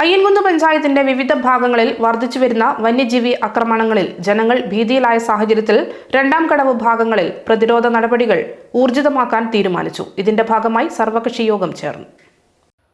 അയ്യൻകുന്ന് പഞ്ചായത്തിന്റെ വിവിധ ഭാഗങ്ങളിൽ വർദ്ധിച്ചുവരുന്ന വന്യജീവി ആക്രമണങ്ങളിൽ ജനങ്ങൾ ഭീതിയിലായ സാഹചര്യത്തിൽ രണ്ടാം കടവ് ഭാഗങ്ങളിൽ പ്രതിരോധ നടപടികൾ ഊർജിതമാക്കാൻ തീരുമാനിച്ചു. ഇതിന്റെ ഭാഗമായി സർവകക്ഷി യോഗം ചേർന്നു.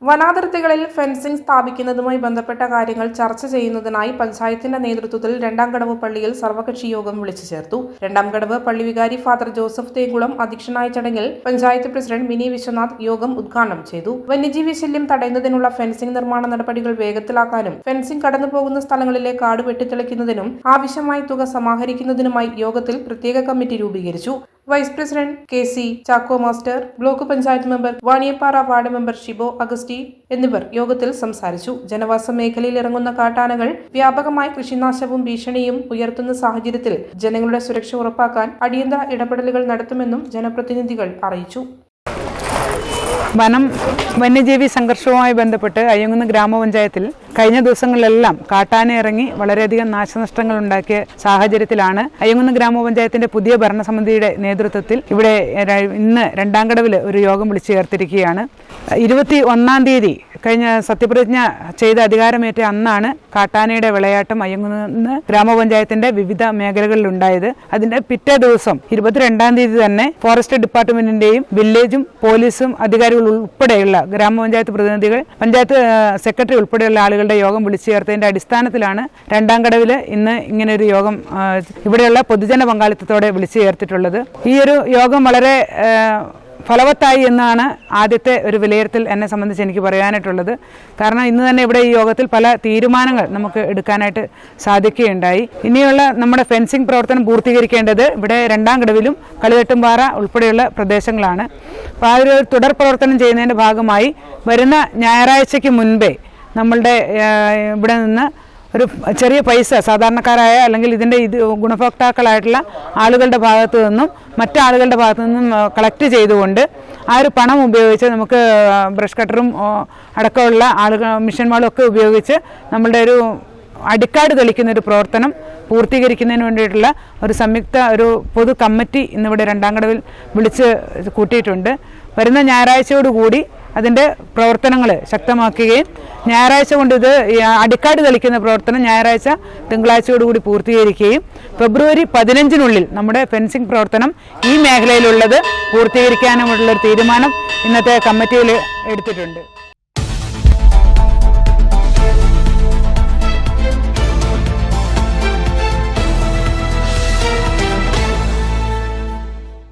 വനാതിർത്തികളിൽ ഫെൻസിംഗ് സ്ഥാപിക്കുന്നതുമായി ബന്ധപ്പെട്ട കാര്യങ്ങൾ ചർച്ച ചെയ്യുന്നതിനായി പഞ്ചായത്തിന്റെ നേതൃത്വത്തിൽ രണ്ടാം കടവ് പള്ളിയിൽ സർവകക്ഷി യോഗം വിളിച്ചു ചേർത്തു. രണ്ടാം കടവ് പള്ളി വികാരി ഫാദർ ജോസഫ് തേങ്കുളം അധ്യക്ഷനായ ചടങ്ങിൽ പഞ്ചായത്ത് പ്രസിഡന്റ് മിനി വിശ്വനാഥ് യോഗം ഉദ്ഘാടനം ചെയ്തു. വന്യജീവി ശല്യം തടയുന്നതിനുള്ള ഫെൻസിംഗ് നിർമ്മാണ നടപടികൾ വേഗത്തിലാക്കാനും ഫെൻസിംഗ് കടന്നുപോകുന്ന സ്ഥലങ്ങളിലെ കാട് വെട്ടിത്തെളിക്കുന്നതിനും ആവശ്യമായ തുക സമാഹരിക്കുന്നതിനുമായി യോഗത്തിൽ പ്രത്യേക കമ്മിറ്റി രൂപീകരിച്ചു. Vice president K C Chacko master block panchayat member Vaniyappara ward member Shibo Agusty എന്നിവർ യോഗത്തിൽ സംസാരിച്ചു. ജനവാസ മേഖലയിൽ ഇറങ്ങുന്ന കാട്ടാനകൾ വ്യാപകമായ കൃഷിനാശവും ഭീഷണിയും ഉയർത്തുന്ന സാഹചര്യത്തിൽ ജനങ്ങളുടെ സുരക്ഷ ഉറപ്പാക്കാൻ അടിയന്തര ഇടപെടലുകൾ നടത്തുമെന്നും ജനപ്രതിനിധികൾ അറിയിച്ചു. വനം വന്യജീവി സംഘർഷവുമായി ബന്ധപ്പെട്ട് അയ്യങ്കുന്ന് ഗ്രാമപഞ്ചായത്തിൽ കഴിഞ്ഞ ദിവസങ്ങളിലെല്ലാം കാട്ടാന ഇറങ്ങി വളരെയധികം നാശനഷ്ടങ്ങൾ ഉണ്ടാക്കിയ സാഹചര്യത്തിലാണ് അയ്യങ്കുന്ന് ഗ്രാമപഞ്ചായത്തിന്റെ പുതിയ ഭരണസമിതിയുടെ നേതൃത്വത്തിൽ ഇവിടെ ഇന്ന് രണ്ടാം കടവിൽ ഒരു യോഗം വിളിച്ചു ചേർത്തിരിക്കുകയാണ്. ഇരുപത്തി ഒന്നാം തീയതി കഴിഞ്ഞ സത്യപ്രതിജ്ഞ ചെയ്ത അധികാരമേറ്റ അന്നാണ് കാട്ടാനയുടെ വിളയാട്ടം അയങ്ങുന്ന ഗ്രാമപഞ്ചായത്തിന്റെ വിവിധ മേഖലകളിൽ ഉണ്ടായത് അതിന്റെ പിറ്റേ ദിവസം ഇരുപത്തിരണ്ടാം തീയതി തന്നെ ഫോറസ്റ്റ് ഡിപ്പാർട്ട്മെന്റിന്റെയും വില്ലേജും പോലീസും അധികാരികൾ ഉൾപ്പെടെയുള്ള ഗ്രാമപഞ്ചായത്ത് പ്രതിനിധികൾ പഞ്ചായത്ത് സെക്രട്ടറി ഉൾപ്പെടെയുള്ള ആളുകളുടെ യോഗം വിളിച്ചു ചേർത്തതിന്റെ അടിസ്ഥാനത്തിലാണ് രണ്ടാം കടവിൽ ഇന്ന് ഒരു യോഗം ഇവിടെയുള്ള പൊതുജന പങ്കാളിത്തത്തോടെ വിളിച്ചു ചേർത്തിട്ടുള്ളത്. ഈ ഒരു യോഗം വളരെ ഫലവത്തായി എന്നാണ് ആദ്യത്തെ ഒരു വിലയിരുത്തൽ എന്നെ സംബന്ധിച്ച് എനിക്ക് പറയാനായിട്ടുള്ളത്. കാരണം ഇന്ന് തന്നെ ഇവിടെ ഈ യോഗത്തിൽ പല തീരുമാനങ്ങൾ നമുക്ക് എടുക്കാനായിട്ട് സാധിക്കുകയുണ്ടായി. ഇനിയുള്ള നമ്മുടെ ഫെൻസിംഗ് പ്രവർത്തനം പൂർത്തീകരിക്കേണ്ടത് ഇവിടെ രണ്ടാം ഘടവിലും കളിവെട്ടുംപാറ ഉൾപ്പെടെയുള്ള പ്രദേശങ്ങളാണ്. അപ്പോൾ ആ ഒരു തുടർ പ്രവർത്തനം ചെയ്യുന്നതിന്റെ ഭാഗമായി വരുന്ന ഞായറാഴ്ചയ്ക്ക് മുൻപേ നമ്മളുടെ ഇവിടെ നിന്ന് ഒരു ചെറിയ പൈസ സാധാരണക്കാരായ അല്ലെങ്കിൽ ഇതിന്റെ ഇത് ഗുണഭോക്താക്കളായിട്ടുള്ള ആളുകളുടെ ഭാഗത്തു നിന്നും മറ്റാളുകളുടെ ഭാഗത്തു നിന്നും കളക്ട് ചെയ്തുകൊണ്ട് ആ ഒരു പണം ഉപയോഗിച്ച് നമുക്ക് ബ്രഷ് കട്ടറും അടക്കമുള്ള ആളുകൾ മിഷന്മാരും ഒക്കെ ഉപയോഗിച്ച് നമ്മളുടെ ഒരു അടിക്കാട് തെളിക്കുന്ന ഒരു പ്രവർത്തനം പൂർത്തീകരിക്കുന്നതിന് വേണ്ടിയിട്ടുള്ള ഒരു സംയുക്ത ഒരു പൊതു കമ്മിറ്റി ഇന്നിവിടെ രണ്ടാം കടവിൽ വിളിച്ച് കൂട്ടിയിട്ടുണ്ട്. വരുന്ന ഞായറാഴ്ചയോടുകൂടി അതിന്റെ പ്രവർത്തനങ്ങൾ ശക്തമാക്കുകയും ഞായറാഴ്ച കൊണ്ട് ഇത് അടിക്കാട് തെളിക്കുന്ന പ്രവർത്തനം ഞായറാഴ്ച തിങ്കളാഴ്ചയോടുകൂടി പൂർത്തീകരിക്കുകയും ഫെബ്രുവരി പതിനഞ്ചിനുള്ളിൽ നമ്മുടെ ഫെൻസിംഗ് പ്രവർത്തനം ഈ മേഖലയിലുള്ളത് പൂർത്തീകരിക്കാനുമുള്ള ഒരു തീരുമാനം ഇന്നത്തെ കമ്മിറ്റിയിൽ എടുത്തിട്ടുണ്ട്.